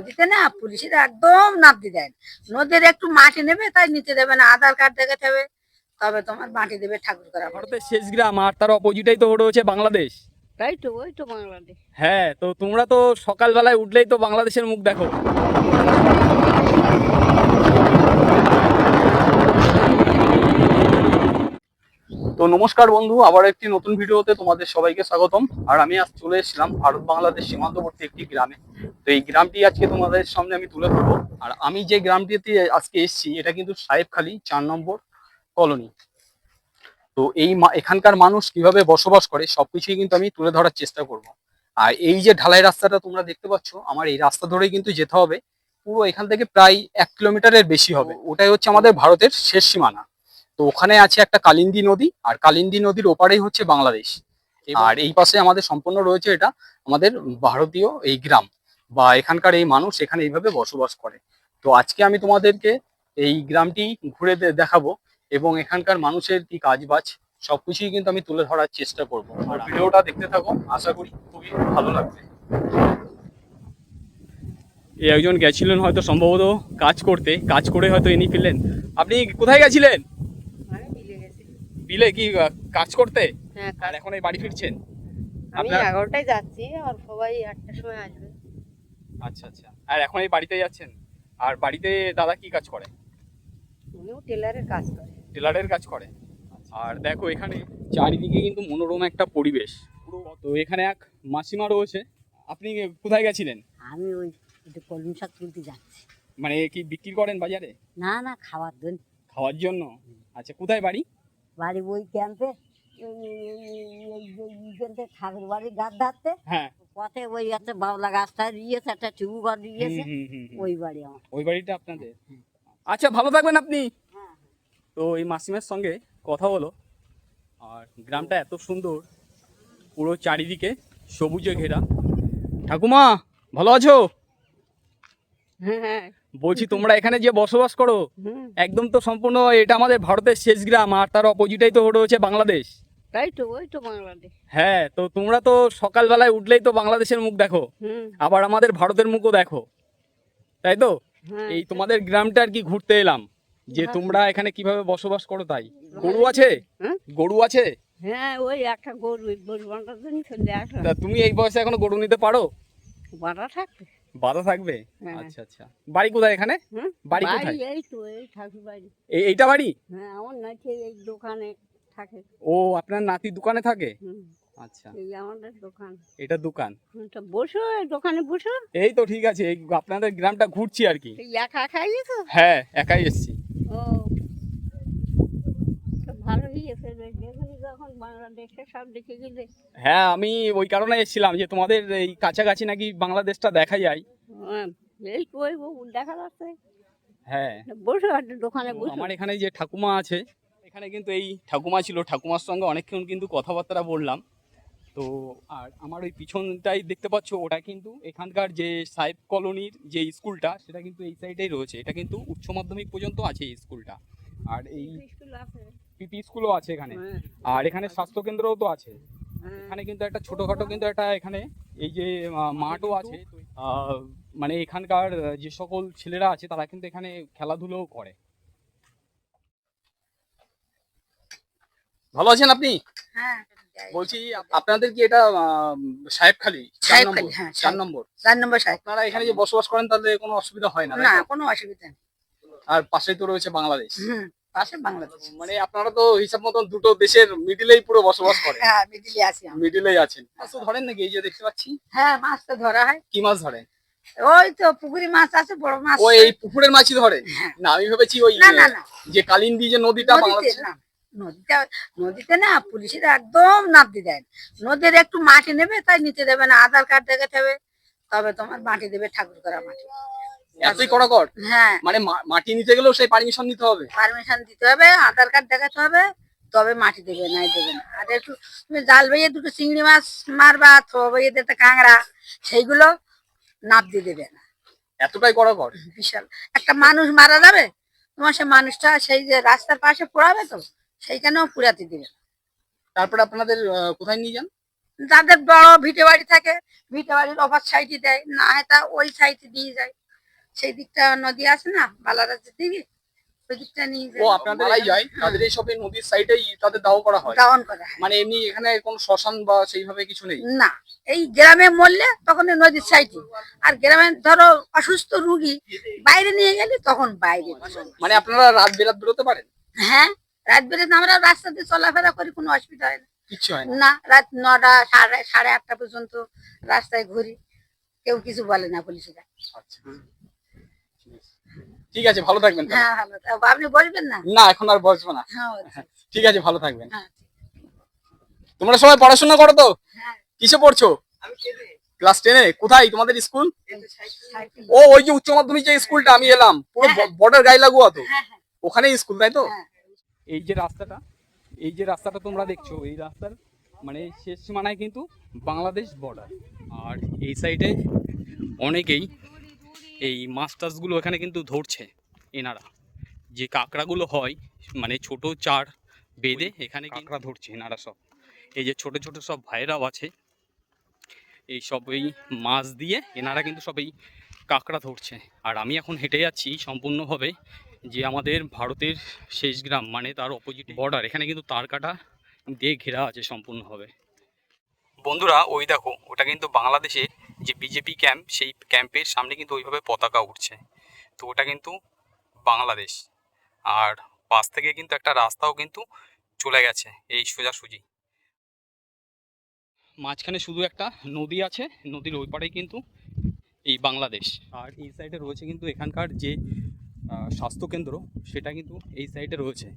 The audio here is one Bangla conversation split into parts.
নদীতে না পুলিশের একদম নাপতে দেয়। নদীর একটু মাটি নেবে তাই নিতে দেবে না। আধার কার্ড দেখাতে হবে তবে তোমার মাটি দেবে ঠাকুর করা ভারতের শেষ গ্রাম আর তার অপোজিটেই তো হচ্ছে বাংলাদেশ। তাই তো ওই তো বাংলাদেশ। হ্যাঁ তো তোমরা তো সকালবেলায় উঠলেই তো বাংলাদেশের মুখ দেখো। তো নমস্কার বন্ধু, আবার একটি নতুন ভিডিওতে তোমাদের সবাইকে স্বাগতম। আর আমি আজ চলে এসেছিলাম ভারত বাংলাদেশ সীমান্তবর্তী একটি গ্রামে। তো এই গ্রামটি আজকে তোমাদের সামনে আমি তুলে ধরবো। আর আমি যে গ্রামটিতে আজকে এসেছি, এটা কিন্তু সাহেবখালী চার নম্বর কলোনি। তো এই এখানকার মানুষ কীভাবে বসবাস করে, সবকিছুই কিন্তু আমি তুলে ধরার চেষ্টা করব। আর এই যে ঢালাই রাস্তাটা তোমরা দেখতে পাচ্ছ, আমার এই রাস্তা ধরেই কিন্তু যেতে হবে। পুরো এখান থেকে প্রায় এক কিলোমিটারের বেশি হবে। ওটাই হচ্ছে আমাদের ভারতের শেষ সীমানা। তো ওখানে আছে একটা কালিন্দী নদী আর কালিন্দী নদীর ওপারেই হচ্ছে বাংলাদেশ। আর এই পাশে আমাদের সম্পূর্ণ রয়েছে এটা আমাদের ভারতীয় এই গ্রাম বা এখানকার এই মানুষ এখানে এইভাবে বসবাস করে। তো আজকে আমি তোমাদেরকে এই গ্রামটি ঘুরে দেখাবো এবং এখানকার মানুষের কি কাজ বাজ সবকিছুই কিন্তু আমি তুলে ধরার চেষ্টা করব। আর ভিডিওটা দেখতে থাকো আশা করি খুবই ভালো লাগবে। এই একজন গেছিলেন হয়তো সম্ভবত কাজ করতে কাজ করে হয়তো ইনি ফিরলেন। আপনি কোথায় গেছিলেন? বিলে কি কাজ করতে? হ্যাঁ আর এখন এই বাড়ি ফিরছেন? আমি এগারোটায় যাচ্ছি আর সবাই আটটার সময় আসবে। আচ্ছা আচ্ছা। আর এখন এই বাড়িতে যাচ্ছেন? আর বাড়িতে দাদা কি কাজ করে? উনিও টেলারের কাজ করে। টেলারের কাজ করে? আর দেখো এখানে চারিদিকে কিন্তু মনোরম একটা পরিবেশ। পুরো তো এখানে এক মাসিমা রয়েছে। আপনি কোথায় গেছিলেন? আমি ওই একটু কলমি শাক তুলতে যাচ্ছি। মানে কি বিক্রি করেন বাজারে? না না খাবার জন্য। খাওয়ার জন্য? আচ্ছা কোথায় বাড়ি? বাড়ি ওই ক্যাম্পে ঠাকুর বাড়ির গাছ ধারতে। হ্যাঁ। পথে ওই একটা বাবলা গাছটা দিয়েছে একটা টিউব ঘর দিয়েছে। ওই বাড়ি আমার। ওই বাড়িটা আপনাদের? আচ্ছা ভালো থাকবেন আপনি। হ্যাঁ। তো এই মাসিমের সঙ্গে কথা হলো আর গ্রামটা এত সুন্দর পুরো চারিদিকে সবুজে ঘেরা। ঠাকুমা ভালো আছো? বলছি তোমরা এখানে যে বসবাস করো একদম তো সম্পূর্ণ এটা আমাদের ভারতের শেষ গ্রাম আর তার অপোজিটেই তো রয়েছে বাংলাদেশ। তাই তো ওই তো বাংলাদেশ। হ্যাঁ তো তোমরা তো সকালবেলায় উঠলেই তো বাংলাদেশের মুখ দেখো আবার আমাদের ভারতের মুখও দেখো তাই তো? হ্যাঁ এই তোমাদের গ্রামটা আর কি ঘুরতে এলাম যে তোমরা এখানে কীভাবে বসবাস করো তাই? গরু আছে? হ্যাঁ? গরু আছে? হ্যাঁ ওই একটা গরু তা তুমি এই বয়সে এখনও গরু নিতে পারো? বাঁধা থাকবে। বাধা থাকবে? হ্যাঁ। আচ্ছা আচ্ছা। বাড়ি কোথায় এখানে? বাড়ি কোথায়? এই তো এই ঠাকুর বাড়ি। এই এইটা বাড়ি? হ্যাঁ আমার নাকি এই দোকানে থাকে। ও আপনার নাতি দোকানে থাকে? আচ্ছা। এই আমাদের দোকান। এটা দোকান? তা বসো এই দোকানে বসো। এই তো ঠিক আছে এই আপনাদের গ্রামটা ঘুরছি আর কি। একা একা গেছো হ্যাঁ একাই এসেছি। ও তো ভালোই এসে দেখুন। যখন বাংলাদেশে সব দেখে গেলে। হ্যাঁ আমি ওই কারণে এসেছিলাম যে তোমাদের এই কাছাকাছি নাকি বাংলাদেশটা দেখা যায়। হ্যাঁ, এই দেখা যাচ্ছে। হ্যাঁ। বসো দোকানে আমার এখানে যে ঠাকুমা আছে এখানে কিন্তু এই ঠাকুমা ছিল। ঠাকুমার সঙ্গে অনেকক্ষণ কিন্তু কথাবার্তা বললাম। তো আর আমার ওই পিছনটাই দেখতে পাচ্ছ ওটা কিন্তু এখানকার যে সাহেব কলোনির যে স্কুলটা সেটা কিন্তু এই সাইডেই রয়েছে। এটা কিন্তু উচ্চ মাধ্যমিক পর্যন্ত আছে এই স্কুলটা। আর এই স্কুল আছে। পিপি স্কুলও আছে এখানে। হ্যাঁ, আর এখানে স্বাস্থ্য কেন্দ্রও তো আছে। হ্যাঁ। এখানে কিন্তু একটা ছোটখাটো কিন্তু একটা এখানে এই যে মাঠও আছে। আহ, মানে এখানকার যে সকল ছেলেরা আছে তারা কিন্তু এখানে খেলাধুলোও করে। ভালো আছেন আপনি? হ্যাঁ বলছি আপনাদের কি এটা সাহেবখালী? চার নম্বর হ্যাঁ, চার নম্বর। চার নম্বর সাহেব। আপনারা এখানে যে বসবাস করেন তাহলে কোনো অসুবিধা হয় না না কোনো অসুবিধা আর পাশেই তো রয়েছে বাংলাদেশ। হুম। পাশে বাংলাদেশ। মানে আপনারা তো হিসাব মতন দুটো দেশের মিডিলেই পুরো বসবাস করেন। হ্যাঁ মিডিলে আছি মিডিলেই আছেন। মাছ ধরেন নাকি? এই যে দেখতে পাচ্ছি। হ্যাঁ মাছ তো ধরা হয়। কি মাছ ধরেন? ওই তো পুকুরি মাছ আছে বড় মাছ ও এই পুকুরের মাছই ধরে? হ্যাঁ। না আমি ভেবেছি ওই না না না। যে কালিন্দী যে নদীটা নদীতে বাংলাদেশে না নদীতে নদীতে না পুলিশের একদম নাবদি দেয়। নদীর একটু মাটি নেবে তাই নিতে দেবে না। আধার কার্ড দেখাতে হবে তবে তোমার মাটি দেবে ঠাকুর করা মাটি। এতই কড়াকড় হ্যাঁ। মানে মাটি নিতে গেলেও সেই পারমিশন নিতে হবে। পারমিশন দিতে হবে আধার কার্ড দেখাতে হবে তবে মাটি দেবে নাই দেবে না। আর একটু তুমি জাল বেয়ে দুটো চিংড়ি মাছ মারবা থো বেয়ে কাঁকড়া সেইগুলো নাপ দিয়ে দেবে না। এতটাই কড়াকড় বিশাল। একটা মানুষ মারা যাবে তোমার সে মানুষটা সেই যে রাস্তার পাশে পোড়াবে তো সেইখানেও পুরাতে দিবে না। তারপরে আপনাদের কোথায় নিয়ে যান? যাদের বড় ভিটে বাড়ি থাকে ভিটে বাড়ির অফার সাইডে দেয় না হয় তা ওই সাইডে দিয়ে যায়। সেই দিকটা নদী আছে না বালারাজের দিকে? ওই দিকটা নিয়ে ও যায় আপনারাই যায় তাদের এই সবে নদীর তাদের দাও করা হয়। করা হয়। মানে এমনি এখানে কোনো শ্মশান বা সেইভাবে কিছু নেই? না এই গ্রামে মরলে তখন এই নদীর সাইডে আর গ্রামে ধরো অসুস্থ রুগী বাইরে নিয়ে গেলে তখন বাইরে। মানে আপনারা রাত বেরাত বেরোতে পারেন? হ্যাঁ রাত বেরোতে আমরা রাস্তা দিয়ে চলাফেরা করি কোনো অসুবিধা হয় না। কিচ্ছু হয় না? না রাত নটা সাড়ে সাড়ে আটটা পর্যন্ত রাস্তায় ঘুরি। কেউ কিছু বলে না পুলিশরা। আচ্ছা। ঠিক আছে ভালো থাকবেন। হ্যাঁ ভালো আপনি বলবেন না? না এখন আর বসবো না। হ্যাঁ ঠিক আছে ভালো থাকবেন। হ্যাঁ। তোমরা সবাই পড়াশোনা করো তো? হ্যাঁ। কিসে পড়ছো? ক্লাস টেনে? কোথায়? তোমাদের স্কুল? ও ওই যে উচ্চ মাধ্যমিক যে স্কুলটা আমি এলাম। পুরো বর্ডার গায়ে লাগোয়া তো। হ্যাঁ হ্যাঁ। ওখানেই স্কুল তাই তো। এই যে রাস্তাটা এই যে রাস্তাটা তোমরা দেখছ এই রাস্তার মানে শেষ সীমানায় কিন্তু বাংলাদেশ বর্ডার। আর এই সাইডে অনেকেই এই মাছ টাছগুলো এখানে কিন্তু ধরছে এনারা। যে কাঁকড়াগুলো হয় মানে ছোট চার বেঁধে এখানে কাঁকড়া ধরছে এনারা সব। এই যে ছোট ছোট সব ভাইরাও আছে এই সব এই মাছ দিয়ে এনারা কিন্তু সব এই কাঁকড়া ধরছে। আর আমি এখন হেঁটে যাচ্ছি সম্পূর্ণভাবে যে আমাদের ভারতের শেষ গ্রাম মানে তার অপোজিট বর্ডার এখানে কিন্তু তার কাটা দিয়ে ঘেরা আছে সম্পূর্ণভাবে। বন্ধুরা ওই দেখো ওটা কিন্তু বাংলাদেশে যে বিজেপি ক্যাম্প সেই ক্যাম্পের সামনে কিন্তু ওইভাবে পতাকা উঠছে। তো ওটা কিন্তু বাংলাদেশ। আর পাশ থেকে কিন্তু একটা রাস্তাও কিন্তু চলে গেছে এই সোজাসুজি। মাঝখানে শুধু একটা নদী আছে, নদীর ওই পাড়েই কিন্তু এই বাংলাদেশ। আর এই সাইডে রয়েছে কিন্তু এখানকার যে স্বাস্থ্যকেন্দ্র, সেটা কিন্তু এই সাইডে রয়েছে।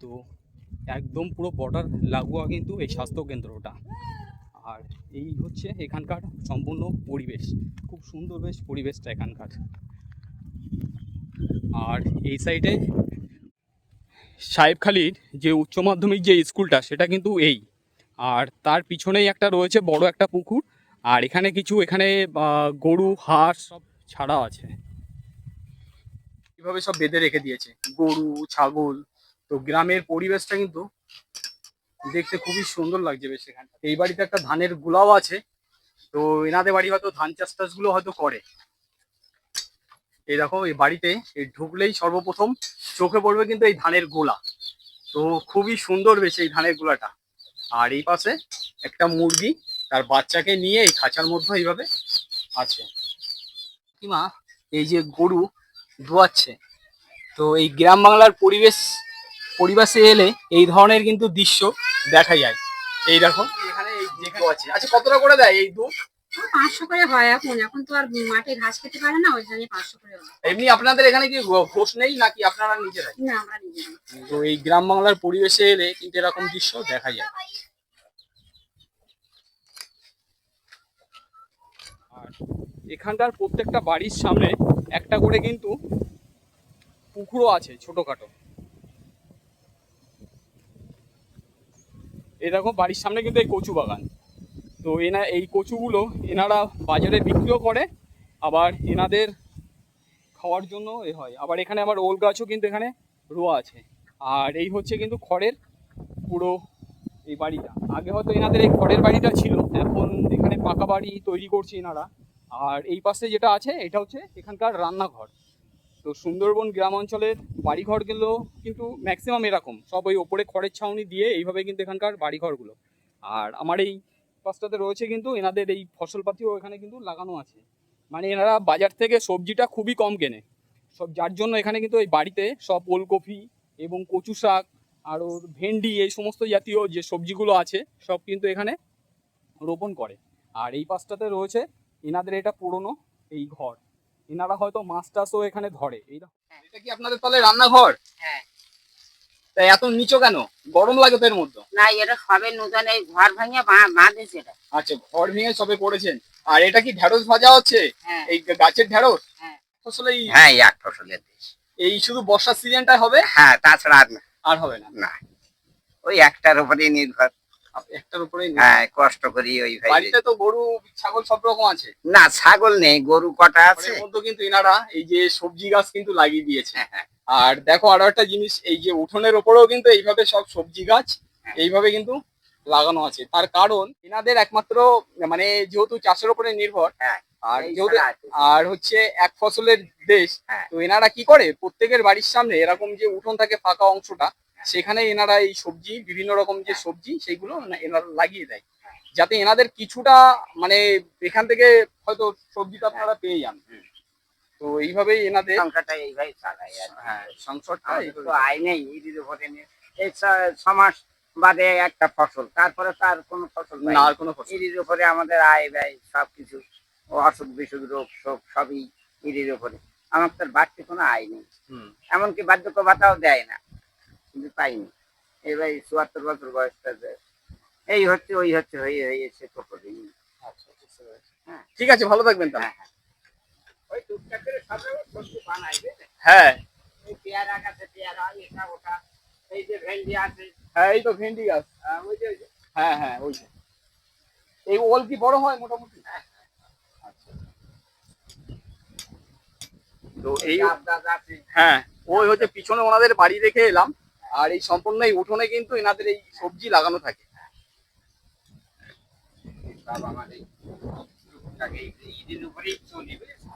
তো একদম পুরো বর্ডার লাগোয়া কিন্তু এই স্বাস্থ্যকেন্দ্রটা। আর এই হচ্ছে এখানকার সম্পূর্ণ পরিবেশ। খুব সুন্দর বেশ পরিবেশটা এখানকার। আর এই সাইডে সাহেবখালির যে উচ্চ মাধ্যমিক যে স্কুলটা, সেটা কিন্তু এই। আর তার পিছনেই একটা রয়েছে বড় একটা পুকুর। আর এখানে কিছু, এখানে গরু, হাঁস সব ছাড়া আছে। এভাবে সব বেঁধে রেখে দিয়েছে। গরু, ছাগল। তো গ্রামের পরিবেশটা কিন্তু দেখতে খুবই সুন্দর লাগছে বেশ এখানটা। এই বাড়িতে একটা ধানের গোলাও আছে, তো এনাদের বাড়ি হয়তো ধান চাষ টাষগুলো হয়তো করে। এই দেখো, এই বাড়িতে এই ঢুকলেই সর্বপ্রথম চোখে পড়বে কিন্তু এই ধানের গোলা। তো খুবই সুন্দর বেশ এই ধানের গোলাটা। আর এই পাশে একটা মুরগি, তার বাচ্চাকে নিয়ে এই খাঁচার মধ্যে এইভাবে আছে। কিমা এই যে গরু ধোয়াচ্ছে তো এই গ্রাম বাংলার পরিবেশ, পরিবেশে এলে এই ধরনের কিন্তু দৃশ্য দেখা যায়। এই দেখো। এখানে এই যেখানে আছে। আচ্ছা কতটা করে দেয় এই দুধ? পাঁচশো করে হয় এখন। এখন তো আর মাঠে ঘাস খেতে পারে না ওই জন্য পাঁচশো করে এমনি আপনাদের এখানে কি ঘোষ নেই নাকি আপনারা নিজেরাই? না আমরা নিজেরা তো এই গ্রাম বাংলার পরিবেশে এলে কিন্তু এরকম দৃশ্য দেখা যায়। আর এখানকার প্রত্যেকটা বাড়ির সামনে একটা করে কিন্তু পুকুরও আছে ছোটখাটো। এরকম বাড়ির সামনে কিন্তু এই কচু বাগান। তো এনা, এই কচুগুলো এনারা বাজারে বিক্রিও করে, আবার এনাদের খাওয়ার জন্য এ হয়। আবার এখানে আবার ওল গাছও কিন্তু এখানে রোয়া আছে। আর এই হচ্ছে কিন্তু খড়ের পুরো এই বাড়িটা। আগে হয়তো এনাদের এই খড়ের বাড়িটা ছিল, এখন এখানে পাকা বাড়ি তৈরি করছে এনারা। আর এই পাশে যেটা আছে, এটা হচ্ছে এখানকার রান্নাঘর। তো সুন্দরবন গ্রাম অঞ্চলের বাড়িঘরগুলো কিন্তু ম্যাক্সিমাম এরকম। সব ওই ওপরে খড়ের ছাউনি দিয়ে এইভাবে কিন্তু এখানকার বাড়িঘরগুলো। আর আমার এই পাশটাতে রয়েছে কিন্তু এনাদের এই ফসলপাতিও এখানে কিন্তু লাগানো আছে। মানে এনারা বাজার থেকে সবজিটা খুবই কম কেনে। সব যার জন্য এখানে কিন্তু এই বাড়িতে সব ওলকপি এবং কচু শাক আর ওর ভেন্ডি এই সমস্ত জাতীয় যে সবজিগুলো আছে, সব কিন্তু এখানে রোপণ করে। আর এই পাশটাতে রয়েছে এনাদের এটা পুরনো এই ঘর। এনারা হয়তো মাছ টাছও এখানে ধরে এই দেখো। এটা কি আপনাদের তাহলে রান্নাঘর? হ্যাঁ। তাই এত নিচু কেন? গরম লাগে তো এর মধ্যে? না এটা সবে নতুন এই ঘর ভাঙিয়ে বাঁধেছে এটা। আচ্ছা ঘর ভেঙে সবে পড়েছেন। আর এটা কি ঢেঁড়স ভাজা হচ্ছে? হ্যাঁ। এই গাছের ঢেঁড়স? হ্যাঁ। আসলে এই- হ্যাঁ এই এক ফসলের দেশ। এই শুধু বর্ষার সিজনটা হবে? হ্যাঁ তাছাড়া আর হবে না। না। ওই একটার উপরেই নির্ভর। একটার হ্যাঁ কষ্ট করি ওই ভাই বাড়িতে তো গরু ছাগল সব রকম আছে। না ছাগল নেই গরু কটা আছে? মধ্যে কিন্তু এনারা এই যে সবজি গাছ কিন্তু লাগিয়ে দিয়েছে। হ্যাঁ, হ্যাঁ। আর দেখো আরও একটা জিনিস এই যে উঠোনের ওপরেও কিন্তু এইভাবে সব সবজি গাছ এইভাবে কিন্তু লাগানো আছে। তার কারণ এনাদের একমাত্র মানে যেহেতু চাষের উপরে নির্ভর আর যেহেতু আর হচ্ছে এক ফসলের দেশ। তো এনারা কি করে? প্রত্যেকের বাড়ির সামনে এরকম যে উঠোন থাকে ফাঁকা অংশটা সেখানে এনারা এই সবজি বিভিন্ন রকম যে সবজি সেইগুলো এনারা লাগিয়ে দেয়। যাতে এনাদের কিছুটা মানে এখান থেকে হয়তো সবজিটা আপনারা পেয়ে যান। তো এইভাবেই এনাদের সংসারটা এইভাবে চালাই আর কি। হ্যাঁ সংসারটা তো আয় নেই এই মাস বাদে একটা ফসল তারপরে তার কোনো ফসল না। আর কোনো ফসল। ইডির উপরে আমাদের আয় ব্যয় সবকিছু ও অসুখ বিসুখ রোগ শোক সবই ইডির উপরে আমার তো আর বাড়তি কোনো আয় নেই। এমনকি বার্ধক্য ভাতাও দেয় না। কিন্তু পাইনি। এবার চুয়াত্তর বছর বয়সটা যে এই হচ্ছে ওই হচ্ছে হয়ে হয়ে সে তো করিনি আচ্ছা, বুঝতে পেরেছি। হ্যাঁ। ঠিক আছে ভালো থাকবেন তাহলে। হ্যাঁ? হ্যাঁ। এই পেয়ারা গাছে পেয়ারা এটা ওটা এই যে ভেন্ডি আছে। হ্যাঁ এই তো ভেন্ডি গাছ। ওই যে হ্যাঁ হ্যাঁ ওই যে। এই ওল কি বড় হয় মোটামুটি? আচ্ছা। তো এই হ্যাঁ ওই হচ্ছে পিছনে ওনাদের বাড়ি রেখে এলাম। আর এই সম্পূর্ণ এই উঠোনে কিন্তু এনাদের এই সবজি লাগানো থাকে?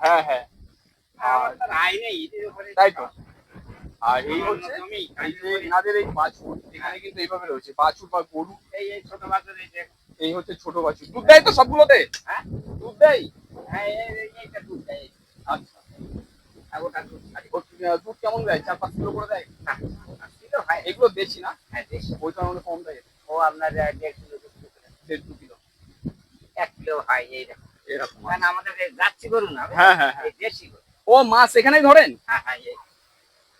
হ্যাঁ হ্যাঁ। তাই তো। আর এই হচ্ছে জমি এই যে এনাদের এই বাছুর এখানে কিন্তু এইভাবে রয়েছে। বাছুর বা গরু। এই এই ছোট বাচ্চা এই যে এই হচ্ছে ছোট বাছুর। দুধ দেয় তো সবগুলোতে? হ্যাঁ। দুধ দেয়? আচ্ছা। দুধ কেমন দেয়? চার পাঁচ কিলো করে দেয়? হয় এগুলো বেশি না। হ্যাঁ কারণে কম দেয় ও আপনার দেড় কিলো দু কিলো দেড় দু কিলো। এক কিলো হয় এইরকম এরকম কারণ আমাদের যাচ্ছি গরু না হ্যাঁ, হ্যাঁ, হ্যাঁ। দেশি গরু। ও মাছ এখানেই ধরেন? হ্যাঁ হ্যাঁ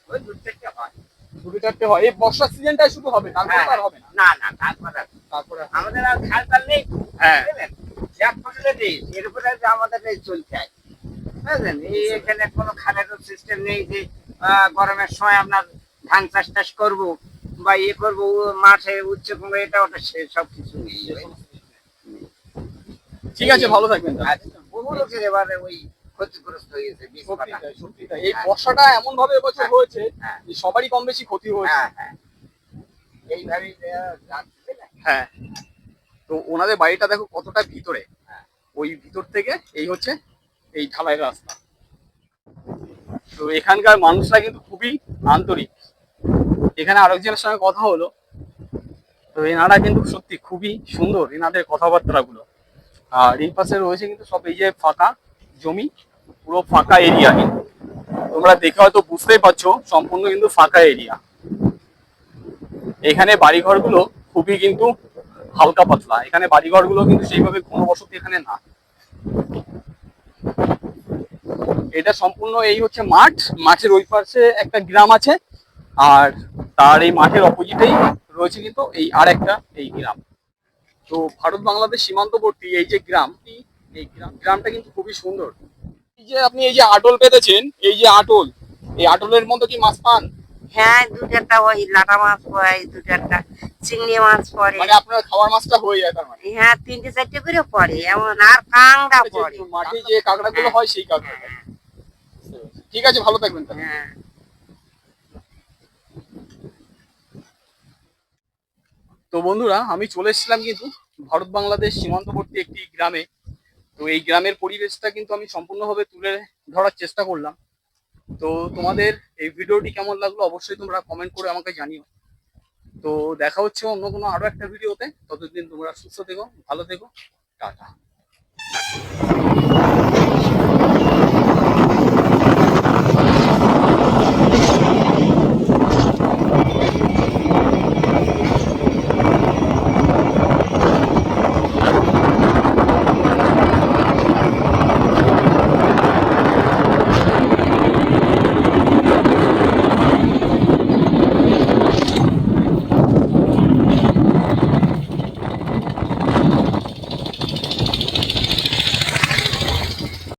ওই দুধ থেকে হয়। দুটো চারটে হয়। এই বর্ষার সিজনটাই শুধু হবে তারপরে হ্যাঁ, আর হবে না। না না তারপরে তারপরে আমাদের আর খাল নেই। হ্যাঁ। বুঝলেন? এক ফসলে দিই এর উপরে আমাদের চলতে হয় বুঝলেন? এখানে কোনো খালের সিস্টেম নেই যে গরমের সময় আপনার ধান চাষ টাস করব বা ইয়ে করব মাঠে উচ্চ কুমড়ো এটা ওটা সে সব কিছু নেই ঠিক আছে ভালো থাকবেন। আচ্ছা, বহু লোকের এবারে ওই ক্ষতিগ্রস্ত হয়েছে এই বর্ষাটা এমন ভাবে এবছর হয়েছে হ্যাঁ। যে সবারই কম বেশি ক্ষতি হয়েছে। হ্যাঁ হ্যাঁ। এইভাবেই? হ্যাঁ। তো ওনাদের বাড়িটা দেখো কতটা ভিতরে। হ্যাঁ। ওই ভিতর থেকে এই হচ্ছে এই ঢালাই রাস্তা। তো এখানকার মানুষরা কিন্তু খুবই আন্তরিক। এখানে আরেকজনের সঙ্গে কথা হলো। তো এনারা কিন্তু সত্যি খুবই সুন্দর এনাদের কথাবার্তা গুলো আর এই পাশে রয়েছে কিন্তু সব এই যে ফাঁকা জমি, পুরো ফাঁকা এরিয়া কিন্তু তোমরা দেখে হয়তো বুঝতেই পারছ, সম্পূর্ণ কিন্তু ফাঁকা এরিয়া এখানে বাড়িঘরগুলো খুবই কিন্তু হালকা পাতলা। এখানে বাড়িঘরগুলো কিন্তু সেইভাবে ঘনবসতি এখানে না। এটা সম্পূর্ণ এই হচ্ছে মাঠ। মাঠের ওই পাশে একটা গ্রাম আছে। আর তার এই মাঠের অপোজিটেই রয়েছে কিন্তু এই আর একটা এই গ্রাম। তো ভারত বাংলাদেশ সীমান্তবর্তী এই যে গ্রাম এই গ্রাম গ্রামটা কিন্তু খুবই সুন্দর। এই যে আপনি এই যে আটল পেতেছেন এই যে আটল এই আটলের মধ্যে কি মাছ পান? হ্যাঁ দু চারটা ওই লাটা মাছ পড়ে দু চারটা চিংড়ি মাছ পড়ে। মানে আপনার খাওয়ার মাছটা হয়ে যায় তার মানে? হ্যাঁ তিনটে চারটে করে পড়ে এমন আর কাংড়া যে পড়ে। মাঠে যে কাঁকড়াগুলো হয়। সেই কাঁকড়া ঠিক আছে ভালো থাকবেন তাহলে। হ্যাঁ। বন্ধুরা, আমি চলে এসেছিলাম কিন্তু ভারত বাংলাদেশ সীমান্তবর্তী একটি গ্রামে। তো এই গ্রামের পরিবেশটা কিন্তু আমি সম্পূর্ণভাবে তুলে ধরার চেষ্টা করলাম। তো তোমাদের এই ভিডিওটি কেমন লাগল অবশ্যই তোমরা কমেন্ট করে আমাকে জানিও। তো দেখা হচ্ছে অন্য কোনো আরও একটা ভিডিওতে। ততদিন তোমরা সুস্থ থেকো, ভালো থেকো। টাটা।